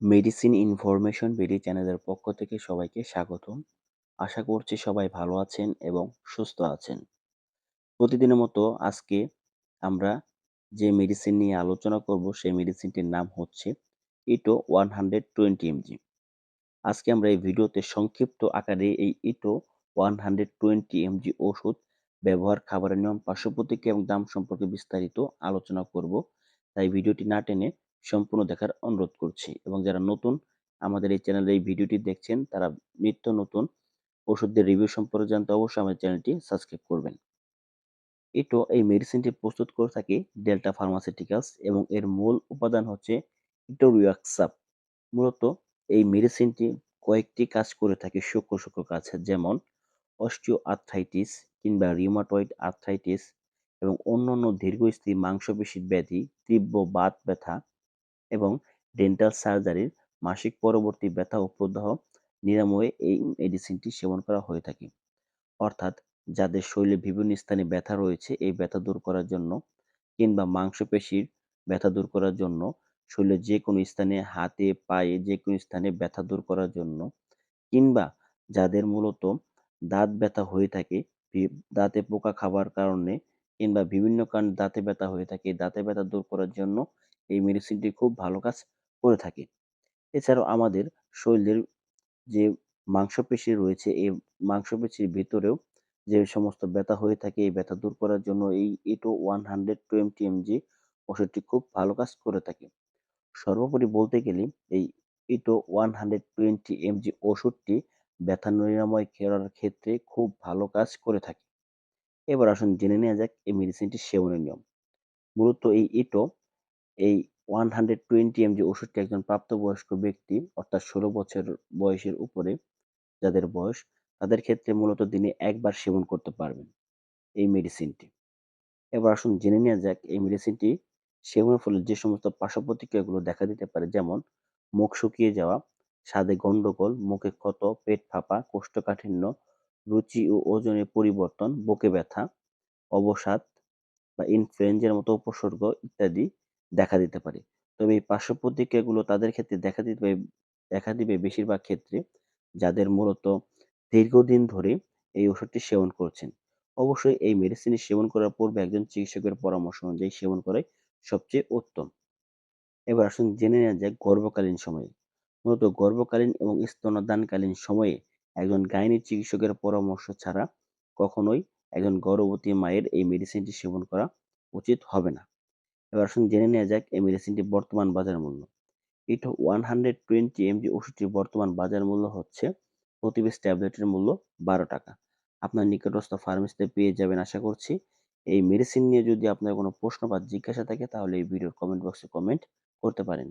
Medicine information BD চ্যানেলের পক্ষ থেকে সবাইকে স্বাগতম। আশা করছি সবাই ভালো আছেন এবং সুস্থ আছেন। প্রতিদিনের মতো আজকে আমরা যে মেডিসিন নিয়ে আলোচনা করব, সেই মেডিসিনটির নাম হচ্ছে ইটো ওয়ান হান্ড্রেড টোয়েন্টি এমজি আজকে আমরা এই ভিডিওতে সংক্ষিপ্ত আকারে এই ইটো ওয়ান হান্ড্রেড টোয়েন্টি এমজি ওষুধ ব্যবহার, খাবারের নিয়ম, পার্শ্ব প্রতিক্রিয়া এবং দাম সম্পর্কে বিস্তারিত আলোচনা করব। তাই ভিডিওটি না টেনে সম্পূর্ণ দেখার অনুরোধ করছি এবং যারা নতুন আমাদের এই চ্যানেলে এই ভিডিওটি দেখছেন, তারা নিত্য নতুন ওষুধের রিভিউ সম্পর্কে জানতে অবশ্যই আমাদের চ্যানেলটি সাবস্ক্রাইব করবেন। এটো এই মেডিসিনটি প্রস্তুত করে থাকে ডেল্টা ফার্মাসিউটিক্যালস এবং এর মূল উপাদান হচ্ছে ইটোরিয়াক্সাপ মূলত এই মেডিসিনটি কয়েকটি কাজ করে থাকে সূক্ষ্ম সূক্ষ্ম কাজ, যেমন অস্টিও আর্থাইটিস কিংবা রিউমাটয়েড আর্থাইটিস এবং অন্যান্য দীর্ঘস্থায়ী মাংসপেশির ব্যাধি, তীব্র বাত ব্যথা এবং ডেন্টাল সার্জারির মাসিক পরবর্তী ব্যথা ও প্রদাহ নিরাময়ে এই মেডিসিনটি সেবন করা হয়ে থাকে। অর্থাৎ যাদের শরীরে বিভিন্ন স্থানে ব্যথা রয়েছে, এই ব্যথা দূর করার জন্য কিংবা মাংসপেশির ব্যথা দূর করার জন্য শরীরের যে কোনো স্থানে হাতে, পায়ে যে কোনো স্থানে ব্যথা দূর করার জন্য কিংবা যাদের মূলত দাঁত ব্যথা হয়ে থাকে দাঁতে পোকা খাবার কারণে কিংবা বিভিন্ন কারণে দাঁতে ব্যথা হয়ে থাকে, দাঁতে ব্যথা দূর করার জন্য এই মেডিসিনটি খুব ভালো কাজ করে থাকে। এছাড়াও আমাদের শরীরের যে মাংসপেশি রয়েছে এই মাংসপেশির ভিতরেও যে সমস্ত ব্যথা হয়ে থাকে, এই ব্যথা দূর করার জন্য এই ইটো ওয়ান হান্ড্রেড টোয়েন্টি এমজি ওষুধটি খুব ভালো কাজ করে থাকে। সর্বোপরি বলতে গেলে এই ইটো ওয়ান হান্ড্রেড টোয়েন্টি এমজি ওষুধটি ব্যথা নিরাময় করার ক্ষেত্রে খুব ভালো কাজ করে থাকে। এবার আসুন জেনে নেওয়া যাক এই মেডিসিনটি সেবনের নিয়ম। মূলত এই ইটো এই ওয়ান হান্ড্রেড টোয়েন্টি এমজি ওষুধটি একজন প্রাপ্তবয়স্ক ব্যক্তি, অর্থাৎ ষোলো বছর বয়সের উপরে যাদের বয়স, তাদের ক্ষেত্রে মূলত দিনে একবার সেবন করতে পারবেন এই মেডিসিনটি এবার আসুন জেনে নেওয়া যাক এই মেডিসিনটি সেবনের ফলে যে সমস্ত পার্শ্ব প্রতিক্রিয়াগুলো দেখা দিতে পারে, যেমন মুখ শুকিয়ে যাওয়া, স্বাদে গন্ডগোল, মুখে ক্ষত, পেট ফাঁপা, কোষ্ঠকাঠিন্য রুচি ও ওজনের পরিবর্তন, বুকে ব্যথা, অবসাদ বা ইনফ্লুয়েঞ্জার মতো উপসর্গ ইত্যাদি দেখা দিতে পারে। তবে এই পার্শ্ব প্রতিক্রিয়াগুলো তাদের ক্ষেত্রে দেখা দিতে দেখা দিবে বেশিরভাগ ক্ষেত্রে যাদের মূলত দীর্ঘদিন ধরে এই ওষুধটি সেবন করছেন। অবশ্যই এই মেডিসিন সেবন করার পূর্বে একজন চিকিৎসকের পরামর্শ অনুযায়ী সেবন করাই সবচেয়ে উত্তম। এবার আসুন জেনে নেওয়া যাক গর্ভকালীন সময়ে। মূলত গর্ভকালীন এবং স্তনদানকালীন সময়ে একজন গাইনি চিকিৎসকের পরামর্শ ছাড়া কখনোই একজন গর্ভবতী মায়ের এই মেডিসিনটি সেবন করা উচিত হবে না। এবার আসুন জেনে নেওয়া যাক এই মেডিসিনটি বর্তমান বাজার মূল্য। এটা ওয়ান হান্ড্রেড টোয়েন্টি এমজি ওষুধটির বর্তমান বাজার মূল্য হচ্ছে প্রতি পিস ট্যাবলেটের মূল্য বারো টাকা। আপনার নিকটস্থ ফার্মেসিতে পেয়ে যাবেন আশা করছি। এই মেডিসিন নিয়ে যদি আপনার কোনো প্রশ্ন বা জিজ্ঞাসা থাকে তাহলে এই ভিডিওর কমেন্ট বক্সে কমেন্ট করতে পারেন।